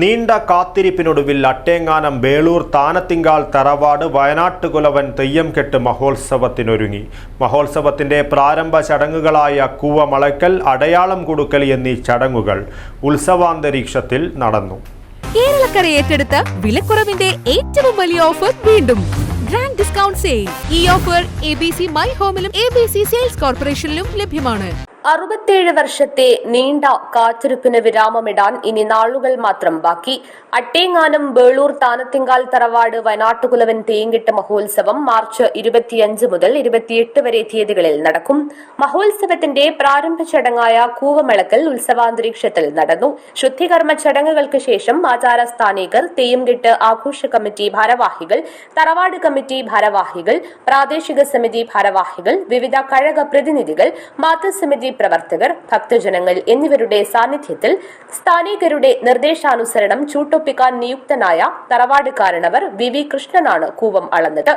നീണ്ട കാത്തിരിപ്പിനൊടുവിൽ അട്ടേങ്ങാനം വേളൂർ താനത്തിങ്കാൽ തറവാട് വയനാട്ടുകുലവൻ തെയ്യം കെട്ട് മഹോത്സവത്തിനൊരുങ്ങി. മഹോത്സവത്തിന്റെ പ്രാരംഭ ചടങ്ങുകളായ കൂവമളയ്ക്കൽ അടയാളം കൊടുക്കൽ എന്നീ ചടങ്ങുകൾ ഉത്സവാന്തരീക്ഷത്തിൽ നടന്നു. കേരളക്കര ഏറ്റെടുത്ത വിലക്കുറവിന്റെ ഏറ്റവും വലിയ ഓഫർ വീണ്ടും. ഗ്രാൻഡ് ഡിസ്കൗണ്ട് സെയിൽ ഈ offer A B C my ഹോമിലും A B C sales കോർപ്പറേഷനിലും ലഭ്യമാണ്. അറുപത്തേഴ് വർഷത്തെ നീണ്ട കാത്തിരിപ്പിന് വിരാമമിടാൻ ഇനി നാളുകൾ മാത്രം ബാക്കി. അട്ടേങ്ങാനം ബേളൂർ താനത്തിങ്കാൽ തറവാട് വയനാട്ടുകുലവൻ തേങ്കിട്ട് മഹോത്സവം മാർച്ച് ഇരുപത്തിയഞ്ച് മുതൽ ഇരുപത്തിയെട്ട് വരെ തീയതികളിൽ നടക്കും. മഹോത്സവത്തിന്റെ പ്രാരംഭ ചടങ്ങായ കൂവമിളക്കൽ ഉത്സവാന്തരീക്ഷത്തിൽ നടന്നു. ശുദ്ധികർമ്മ ചടങ്ങുകൾക്ക് ശേഷം ആചാരസ്ഥാനികർ തെയ്യംകെട്ട് ആഘോഷ കമ്മിറ്റി ഭാരവാഹികൾ തറവാട് കമ്മിറ്റി ഭാരവാഹികൾ പ്രാദേശിക സമിതി ഭാരവാഹികൾ വിവിധ കഴക പ്രതിനിധികൾ മാതൃസമിതി പ്രവർത്തകർ ഭക്തജനങ്ങൾ എന്നിവരുടെ സാന്നിധ്യത്തിൽ സ്ഥാനികരുടെ നിർദ്ദേശാനുസരണം ചൂട്ടൊപ്പിക്കാൻ നിയുക്തനായ തറവാട് കാരണവർ വി വി കൃഷ്ണനാണ് കൂവം അളന്നത്.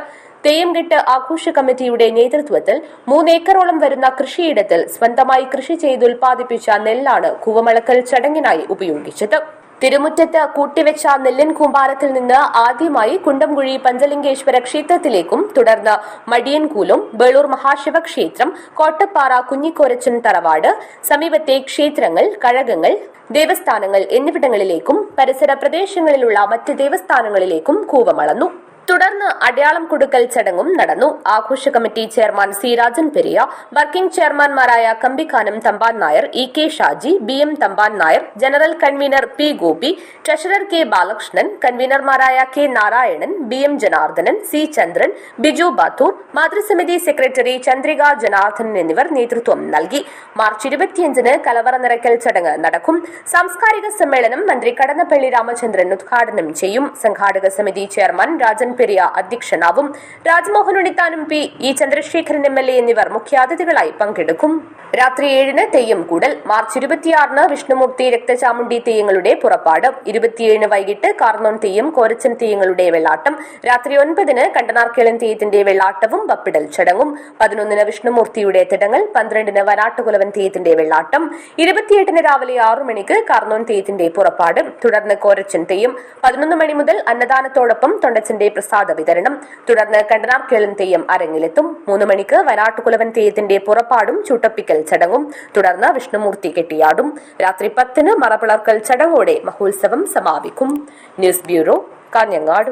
തെയ്യംകെട്ട് ആഘോഷ കമ്മിറ്റിയുടെ നേതൃത്വത്തിൽ മൂന്നേക്കറോളം വരുന്ന കൃഷിയിടത്തിൽ സ്വന്തമായി കൃഷി ചെയ്തുൽപാദിപ്പിച്ച നെല്ലാണ് കൂവമളക്കൽ ചടങ്ങിനായി ഉപയോഗിച്ചത്. തിരുമുറ്റത്ത് കൂട്ടിവെച്ച നെല്ലിൻ കൂമ്പാരത്തിൽ നിന്ന് ആദ്യമായി കുണ്ടംകുഴി പഞ്ചലിംഗേശ്വര ക്ഷേത്രത്തിലേക്കും തുടർന്ന് മടിയൻകൂലും ബേളൂർ മഹാശിവ ക്ഷേത്രം കോട്ടപ്പാറ കുഞ്ഞിക്കോരച്ചൻ തറവാട് സമീപത്തെ ക്ഷേത്രങ്ങൾ കഴകങ്ങൾ ദേവസ്ഥാനങ്ങൾ എന്നിവിടങ്ങളിലേക്കും പരിസര പ്രദേശങ്ങളിലുള്ള മറ്റ് ദേവസ്ഥാനങ്ങളിലേക്കും കൂവമളന്നു. തുടർന്ന് അടയാളം കൊടുക്കൽ ചടങ്ങും നടന്നു. ആഘോഷ committee chairman C Rajan Periya working ചെയർമാൻമാരായ Kambikkanam Thampan Nair E K Shaji B M Thampan Nair general convener P Gopi treasurer K Balakrishnan കൺവീനർമാരായ K Narayanan B M Janardhanan C Chandran Biju Bathur മാതൃസമിതി secretary Chandrika Janardhanan എന്നിവർ നേതൃത്വം നൽകി. March ഇരുപത്തിയഞ്ചിന് കലവറ നിറയ്ക്കൽ ചടങ്ങ് നടക്കും. സാംസ്കാരിക സമ്മേളനം മന്ത്രി കടന്നപ്പള്ളി രാമചന്ദ്രൻ ഉദ്ഘാടനം ചെയ്യും. സംഘാടക സമിതി ചെയർമാൻ രാജൻ പെരിയ അധ്യക്ഷനാവും. Rajmohan ഉണ്ണിത്താനും P. E. Chandrasekharan M. L. A എന്നിവർ മുഖ്യാതിഥികളായി പങ്കെടുക്കും. രാത്രി ഏഴിന് തെയ്യം കൂടൽ മാർച്ച് ഇരുപത്തിയാറിന് വിഷ്ണുമൂർത്തി രക്തചാമുണ്ടി തെയ്യങ്ങളുടെ പുറപ്പാട് ഇരുപത്തിയേഴിന് വൈകിട്ട് കാർന്നോൺ തെയ്യം കോരച്ചൻ തെയ്യങ്ങളുടെ വെള്ളാട്ടം രാത്രി ഒൻപതിന് കണ്ടനാർക്കേളൻ തെയ്യത്തിന്റെ വെള്ളാട്ടവും പപ്പിടൽ ചടങ്ങും പതിനൊന്നിന് വിഷ്ണുമൂർത്തിയുടെ തിടങ്ങൾ പന്ത്രണ്ടിന് വരാട്ടുകുലവൻ തെയ്യത്തിന്റെ വെള്ളാട്ടം ഇരുപത്തിയെട്ടിന് രാവിലെ ആറു മണിക്ക് കാർന്നോൺ തെയ്യത്തിന്റെ പുറപ്പാട് തുടർന്ന് കോരച്ചൻ തെയ്യം പതിനൊന്ന് മണി മുതൽ അന്നദാനത്തോടൊപ്പം തൊണ്ടച്ചന്റെ പ്രസാദ വിതരണം. തുടർന്ന് കണ്ടനാർക്കേളൻ തെയ്യം അരങ്ങിലെത്തും. മൂന്ന് മണിക്ക് വരാട്ടുകുലവൻ തെയ്യത്തിന്റെ പുറപ്പാടും ചൂട്ടപ്പിക്കൽ ചടങ്ങും. തുടർന്ന് വിഷ്ണുമൂർത്തി കെട്ടിയാടും. രാത്രി പത്തിന് മറപിളർക്കൽ ചടങ്ങോടെ മഹോത്സവം സമാപിക്കും. News bureau Kanhangad.